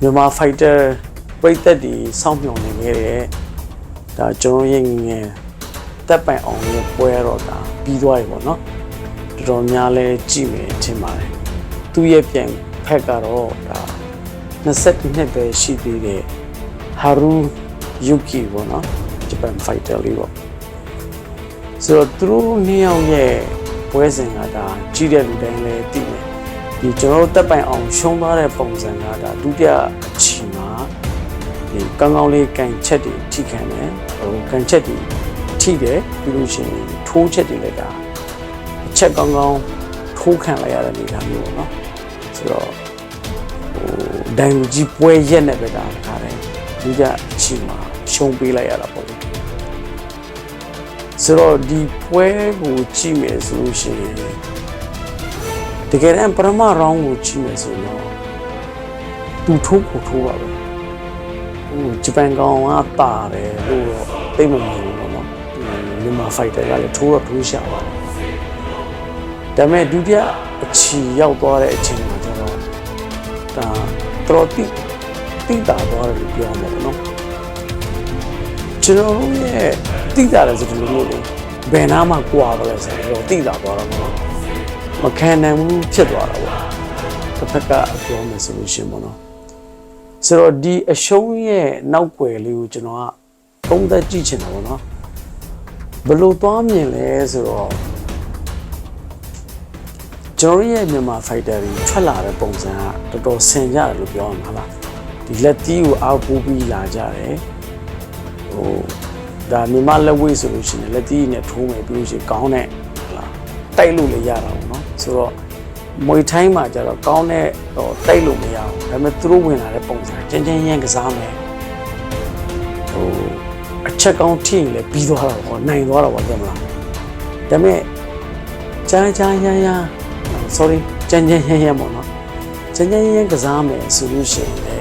မြန်မာ fighter ပြိသက်တွေစောင့်မျှော်နေခဲ့တဲ့ဒါကျွန်တော်ရဲ့ငယ်ငယ်တက်ပိုင်အောင်ရဲ့ပွဲတော့ဒါပြီးသွားပြီပေါ့နော်တော်တော်များလဲကြည့်မယ်ထင်ပါတယ်သူ့ရဲ့ပြန်ဖက်ကတော့ဒါ22နှစ်ပဲရှိသေးတယ်ဟာရူယူကီပေါ့နော်ဂျပန် fighter လေးပေါ့ဆိုတော့သူတို့နှစ်ယောက်ရဲ့ပွဲစဉ်ကဒါကြီးတဲ့လူတိုင်းလည်းသိတယ် ဒီကျွန်တော်တို့တက်ပိုင်အောင်ရှုံးသွားတဲ့ပုံစံကဒါဒုတိယအချီမှာဒီကောင်းကောင်းလေးကန်ချက်တွေထိခံတယ်ဟိုကန်ချက်တွေထိတယ်ပြီးလို့ရှိရင်ထိုးချက်တွေလည်းဒါအချက်ကောင်းကောင်းထိုးခံလိုက်ရတဲ့အနေအထားမျိုးပေါ့နော်ဆိုတော့ဟိုဒိုင်လူကြီးပွဲရက်နဲ့ပဲဒါခါတယ်ဒုတိယအချီမှာရှုံးပေးလိုက်ရတာပေါ့လေဆိုတော့ဒီပွဲကိုကြည့်မယ်ဆိုလို့ရှိရင် တကယ်တမ်းပထမ round ကိုကြည့်မယ်ဆိုတော့သူထိုးကိုထိုးပါပဲဟိုဂျပန်ကောင်ကတာတယ်လို့တော့သိမမြင်ဘူးပေါ့နော်ဒီမြန်မာ fighter ကလည်းထိုးတော့ထိုးရှာပါတယ်ဒါပေမဲ့ဒုတိယအချီရောက်သွားတဲ့အချိန်မှာကျတော့ဒါတော်တော်တိတိတာသွားတယ်လို့ပြောမှာပေါ့နော်ကျွန်တော်တို့ရဲ့တိတာတယ်ဆိုဒီလိုမျိုးလေဘယ်နာမှကွာပါလဲဆိုတော့တိတာသွားတော့ပေါ့နော် မခံနိုင်ဘူးဖြစ်သွားတာပေါ့တစ်ဖက်ကပြောမယ်ဆိုလို့ရှရင်ပေါ့နော်ဆိုတော့ဒီအရှုံးရဲ့နောက်ွယ်လေးကိုကျွန်တော်ကသုံးသက်ကြည့်ချင်တာပေါ့နော်ဘယ်လိုသွားမြင်လဲဆိုတော့ကျွန်တော်ရဲ့မြန်မာ fighter တွေထွက်လာတဲ့ပုံစံကတော်တော်ဆင်ကြတယ်လို့ပြောရမှာလားဒီလက်တီးကိုအောက်ပိုးပြီးလာကြတယ်ဟိုဒါမြန်မာလက်ဝိတ်ဆိုလို့ရှိရင်လက်တီးနဲ့ထိုးမယ်ပြီးလို့ရှိရင်ကောင်းတဲ့ဟလာတိုက်လို့လည်းရတာပေါ့နော် ဆိုတော့မွေထိုင်းမှာကျတော့ကောင်းတဲ့ဟိုတိုက်လို့မရဘူးဒါပေမဲ့သူတို့ဝင်လာတဲ့ပုံစံကျန်းကျန်းရမ်းကစားမယ်ဟိုအချက်ကောင်းထိရင်လည်းပြီးသွားတာပေါ့နိုင်သွားတာပေါ့သိမလားဒါပေမဲ့ကြာကြာရမ်းရမ်း sorry ကြမ်းကြမ်းရမ်းရမ်းပေါ့နော်ကြမ်းကြမ်းရမ်းရမ်းကစားမယ်ဆိုလို့ရှိရင်လေ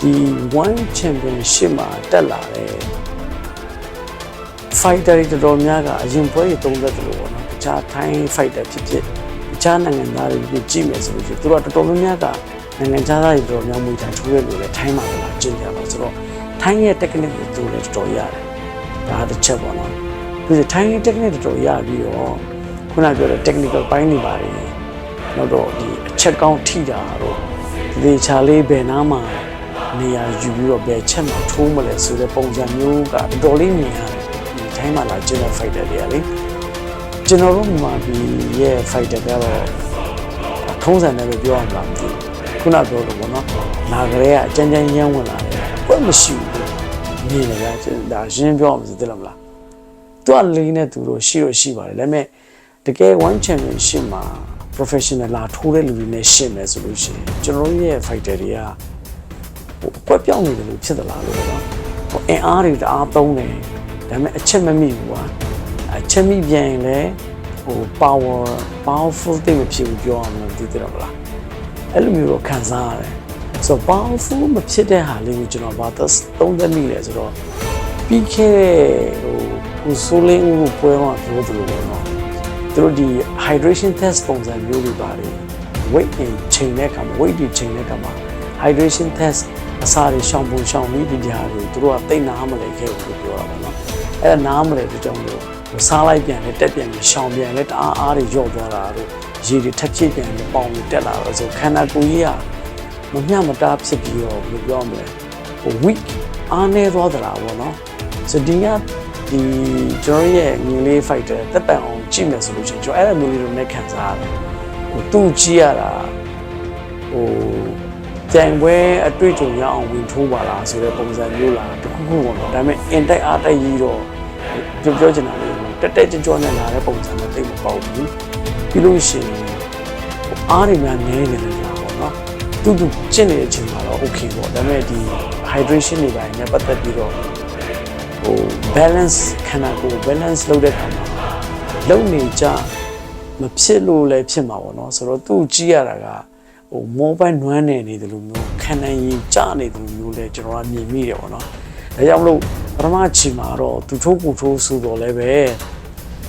ဒီ one championship မှာတက်လာတဲ့ fighter တွေတော်တော်များကအရင်ပွဲတွေသုံးသက်တယ်လို့ပေါ့နော်တခြား Thai fighter ဖြစ်ဖြစ်တ ခြားနိုင်ငံသားတွေကြည့်မယ်ဆိုလို့ရှိရင်သူတို့ကတော်တော်များများကနိုင်ငံခြားသားတွေတော်တော်များများထိုင်ထိုးရလို့လေ Thai မှာလာကျင့်ကြပါဆိုတော့ Thai ရဲ့ technique ကိုသူလည်းတော်တော်ရတယ်ဒါတစ်ချက်ပေါ့နော်ဒီ Thai ရဲ့ technique တော်တော်ရပြီးတော့ခုနပြောတဲ့ technical ပိုင်းတွေပါတယ်နောက်တော့ဒီအချက်ကောင်းထိတာတော့ဒီချာလေးဘယ်နားမှာနေရာယူပြီးတော့ဘယ်ချက်မှာထိုးမလဲဆိုတဲ့ပုံစံမျိုးကတော်တော်လေးမြင်ရတယ်ဒီတိုင်းမှာလာကျင်းတဲ့ fighter တွေကလေ ကျွန်တော်တို့မြန်မာပြည်ရဲ့ fighter ကတော့ထုံးစံနဲ့ပဲပြောရမှာမသိဘူးခုနပြောလို့ပေါ့နော်နာကြရဲကအကြမ်းကြမ်းရမ်းဝင်လာတယ်ဘယ်မရှိဘူးမြင်နေကြဒါရှင်းပြောအောင်မသိလားမလားသူကလေးနဲ့သူတို့ရှိရရှိပါတယ်ဒါပေမဲ့တကယ် one championship မှာ professional လာထိုးတဲ့လူတွေနဲ့ရှင်းမယ်ဆိုလို့ရှိရင်ကျွန်တော်တို့ရဲ့ fighter တွေကဟိုအကွက်ပြောင်းနေတယ်လို့ဖြစ်သလားလို့ပေါ့နော်ဟိုအင်အားတွေတအားသုံးတယ်ဒါပေမဲ့အချက်မမိဘူးကွာအ ချက်မိပြန်ရင်လည်းဟို power powerful တိတ်မဖြစ်ဘူးပြောအောင်လို့သိတယ်မလားအဲ့လိုမျိုးတော့ခံစားရတယ်ဆိုတော့ powerful မဖြစ်တဲ့ဟာလေးကိုကျွန်တော်ဘာသုံးသက်မိလဲဆိုတော့ပြီးခဲ့တဲ့ဟိုကိုဆိုလင်းဦးကိုပွဲမှာပြောသလိုပေါ့နော်သူတို့ဒီ hydration test ပုံစံမျိုးတွေပါတယ် weight တွေချိန်တဲ့အခါမှာ weight တွေချိန်တဲ့အခါမှာ hydration test အစာတွေရှောင်ပုံရှောင်ပြီးဒီကြားတွေသူတို့ကတိတ်နားမလဲခဲ့ဘူးလို့ပြောတာပေါ့နော်အဲ့ဒါနားမလဲတဲ့ကြောင့်လို့ စားလိုက်ပြန်လဲတက်ပြန်လဲရှောင်ပြန်လဲတအားအားတွေညော့သွားတာတို့ရေတွေထက်ဖြစ်ပြန်လဲပေါင်တွေတက်လာတော့ဆိုခန္ဓာကိုယ်ကြီးကမမျှမတားဖြစ်ပြီးတော့ဘယ်လိုပြောမလဲဟို weak အားနေသွားသလားပေါ့နော်ဆိုဒီကဒီကျွန်တော်ရဲ့ငင်းလေး fighter တက်ပံအောင်ကြည့်မယ်ဆိုလို့ရှိရင်ကျွန်တော်အဲ့လိုမျိုးလေးတွေနဲ့ခံစားရတယ်ဟိုသူ့ကြည့်ရတာဟိုကြံပွဲအတွေ့အကြုံရအောင်ဝင်ထိုးပါလားဆိုတဲ့ပုံစံမျိုးလားတခုခုပေါ့နော်ဒါပေမဲ့ in တိုက်အားတိုက်ကြီးတော့ ပြောပြောချင်တာလေတက်တက်ကြွကြွနဲ့လာတဲ့ပုံစံတော့တိတ်မပေါ့ဘူးပြီးလို့ရှိရင်အားတွေများနည်းနေတယ်လားပေါ့နော်တူတူကျင့်နေတဲ့အချိန်မှာတော့ okay ပေါ့ဒါပေမဲ့ဒီ hydration တွေပိုင်းနဲ့ပတ်သက်ပြီးတော့ဟို balance ခန္ဓာကိုယ် balance လုပ်တဲ့အခါမှာလုံနေကြမဖြစ်လို့လည်းဖြစ်မှာပေါ့နော်ဆိုတော့သူ့ကြည့်ရတာကဟိုမောဘိုင်းနွမ်းနေနေတယ်လို့မျိုးခန္ဓာရင်ကျနေတယ်လို့မျိုးလဲကျွန်တော်ကမြင်မိတယ်ပေါ့နော်ဒါကြောင့်မလို့ ပထမချီမှာတော့သူထိုးကိုထိုးဆိုတော့လည်းပဲ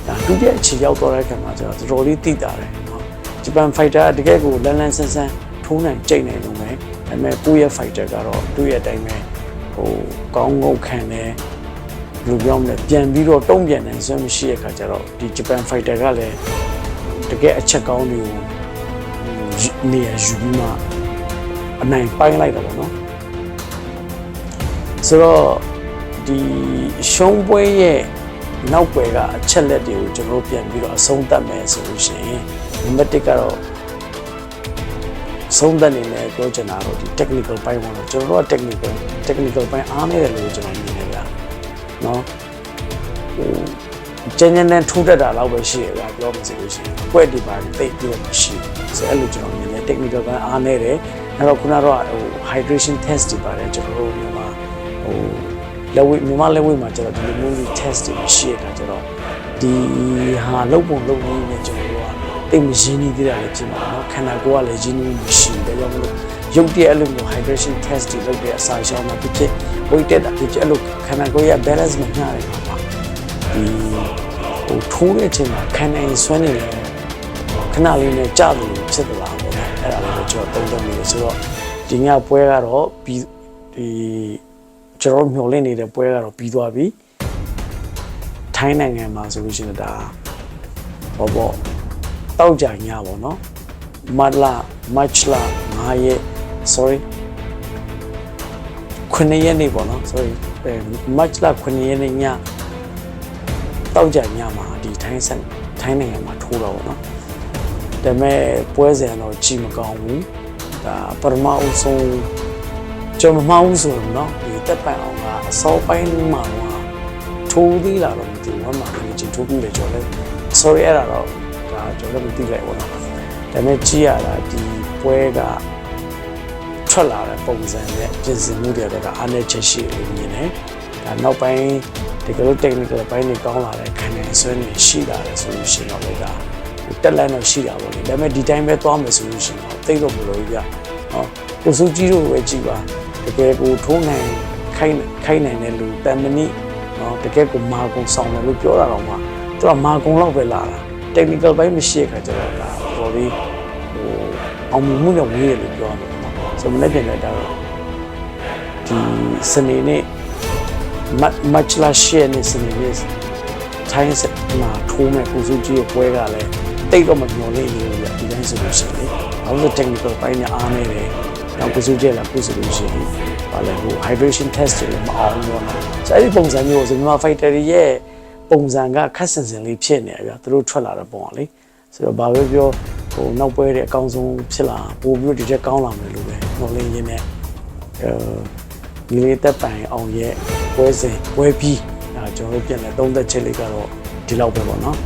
ဒါဒုတိယချီရောက်တော့တဲ့ခါမှာကျတော့တော်တော်လေးတိတာတယ်နော်ဂျပန်ဖိုက်တာတကယ်ကိုလန်လန်ဆန်းဆန်းထိုးနိုင်ကြိတ်နိုင်လို့ပဲဒါပေမဲ့ကိုယ့်ရဲ့ fighter ကတော့သူ့ရဲ့အတိုင်းပဲဟိုကောင်းငုတ်ခံတယ်ဘယ်လိုပြောမလဲပြန်ပြီးတော့တုံ့ပြန်နိုင်စွမ်းမရှိတဲ့ခါကျတော့ဒီ Japan fighter ကလည်းတကယ်အချက်ကောင်းတွေကိုဟိုနေရာယူပြီးမှအနိုင်ပိုင်းလိုက်တာပေါ့နော်ဆိုတော့ ဒီရှုံးပွဲရဲ့နောက်ွယ်ကအချက်လက်တွေကိုကျွန်တော်တို့ပြန်ပြီးတော့အဆုံးသတ်မယ်ဆိုလို့ရှိရင်နံပါတ်1ကတော့ဆုံးသက်နေနဲ့ပြောချင်တာတော့ဒီ technical ဘိုင်းပေါ့နော်ကျွန်တော်တို့က technical technical ဘိုင်းအားနေတယ်လို့ကျွန်တော်မြင်တယ်ဗျာနော်ဟိုကျန်းကျန်းနဲ့ထိုးတက်တာလောက်ပဲရှိရဗျာပြောမှဆိုလို့ရှိရင်အကွက်ဒီပါတိတ်ပြီးတော့မရှိဘူးဆိုအဲ့လိုကျွန်တော်မြင်တယ် technical ဘိုင်းအားနေတယ်အဲ့တော့ခုနကတော့ဟို hydration test တွေပါတယ်ကျွန်တော်တို့မြန်မာဟို လက်ဝဲမြန်မာလက်ဝဲမှာကျွန်တော်ဒီလိုမျိုး test တွေမရှိရတာကျွန်တော်ဒီဟာလုံပုံလုံနေနဲ့ကျွန်တော်တို့ကတိတ်မရင်းနှီးသေးတာလည်းဖြစ်မှာနော်ခန္ဓာကိုယ်ကလည်းရင်းနှီးမှုမရှိဘူးဒါကြောင့်မလို့ရုပ်တရက်အဲ့လိုမျိုး hydration test တွေလုပ်တဲ့အစာရှောင်မှာဖြစ်ဖြစ် weight တက်တာဖြစ်ဖြစ်အဲ့လိုခန္ဓာကိုယ်ရဲ့ balance မမျှတဲ့အခါမှာဒီဟိုထိုးတဲ့အချိန်မှာခန္ဓာရင်ဆွဲနေတယ်ခဏလေးနဲ့ကြာတယ်လို့ဖြစ်သလားပေါ့နော်အဲ့ဒါလေးကိုကျွန်တော်သုံးသပ်မိတယ်ဆိုတော့ဒီညပွဲကတော့ပြီးဒီ ကျွန်တော်မျှော်လင့်နေတဲ့ပွဲကတော့ပြီးသွားပြီထိုင်းနိုင်ငံမှာဆိုလို့ရှိရင်ဒါဟောပေါ့တောက်ကြညပေါ့နော်မတ်လာမတ်လာ9ရက် sorry 9ရက်နေ့ပေါ့နော် sorry အဲမတ်လာ9ရက်နေ့ညတောက်ကြညမှာဒီထိုင်းဆက်ထိုင်းနိုင်ငံမှာထိုးတော့ပေါ့နော်ဒါပေမဲ့ပွဲစဉ်တော့ကြီးမကောင်းဘူးဒါပရမအုပ်ဆုံးကျွန်တော်မမှောက်ဘူးဆိုတော့နော်ဒီ တက်ပန်အောင်ကအစောပိုင်းမှာကထိုးသေးလာတော့မသိဘူးဝမ်းမာနေချင်းထိုးပြီးလေကျွန်တော်လည်း sorry အဲ့ဒါတော့ဒါကျွန်တော်လည်းမသိလိုက်ဘူးနော်ဒါပေမဲ့ကြည့်ရတာဒီပွဲကထွက်လာတဲ့ပုံစံနဲ့ပြင်ဆင်မှုတွေကအားနည်းချက်ရှိလို့မြင်တယ်ဒါနောက်ပိုင်းဒီကလို technical ဘိုင်းတွေကောင်းလာတဲ့ခံနေဆွဲနေရှိလာတယ်ဆိုလို့ရှိရင်တော့လေဒါတက်လန့်တော့ရှိတာပေါ့လေဒါပေမဲ့ဒီတိုင်းပဲသွားမယ်ဆိုလို့ရှိရင်တော့တိတ်တော့မလို့ပြဟောကိုစုကြည့်လို့ပဲကြည်ပါတကယ်ကိုထိုးနိုင် ခိုင်းခိုင်းနိုင်တဲ့လူတန်မဏိနော်တကယ်ကိုမာကုံဆောင်တယ်လို့ပြောတာတော့မှသူကမာကုံလောက်ပဲလာတာ technical ဘိုင်းမရှိတဲ့ခါကျတော့ဒါပေါ်ပြီးဟိုအောင်မြင်မှုနဲ့ဝေးရလို့ပြောရမှာပေါ့ဆိုမနေ့ပြန်တော့ဒါတော့ဒီစနေနေ့မတ်မတ်လာရှယ်နေ့စနေနေ့ထိုင်းစစ်မှာထိုးမဲ့ပူစုကြီးရဲ့ပွဲကလည်းတိတ်တော့မပြောလို့ရဘူးပြဒီတိုင်းဆိုလို့ရှိရင်လေဘာလို့ technical ဘိုင်းနဲ့အားနေတယ် နောက်ပူစုကြီးလည်းပူစုလို့ရှိရင်ဘာလဲဟို hydration test တွေလည်းမအောင်ဘူးပေါ့နော်ဆိုအဲ့ဒီပုံစံမျိုးဆိုမြန်မာ fighter တွေရဲ့ပုံစံကခက်ဆင်ဆင်လေးဖြစ်နေရဗျာသူတို့ထွက်လာတဲ့ပုံကလေဆိုတော့ဘာပဲပြောဟိုနောက်ပွဲတဲ့အကောင်းဆုံးဖြစ်လာပို့ပြီးတော့ဒီချက်ကောင်းလာမယ်လို့ပဲဟောလင်းရင်းနဲ့အဲဒီလေးတက်ပိုင်အောင်ရဲ့ပွဲစဉ်ပွဲပြီးအဲကျွန်တော်တို့ပြန်လဲသုံးသက်ချက်လေးကတော့ဒီလောက်ပဲပေါ့နော်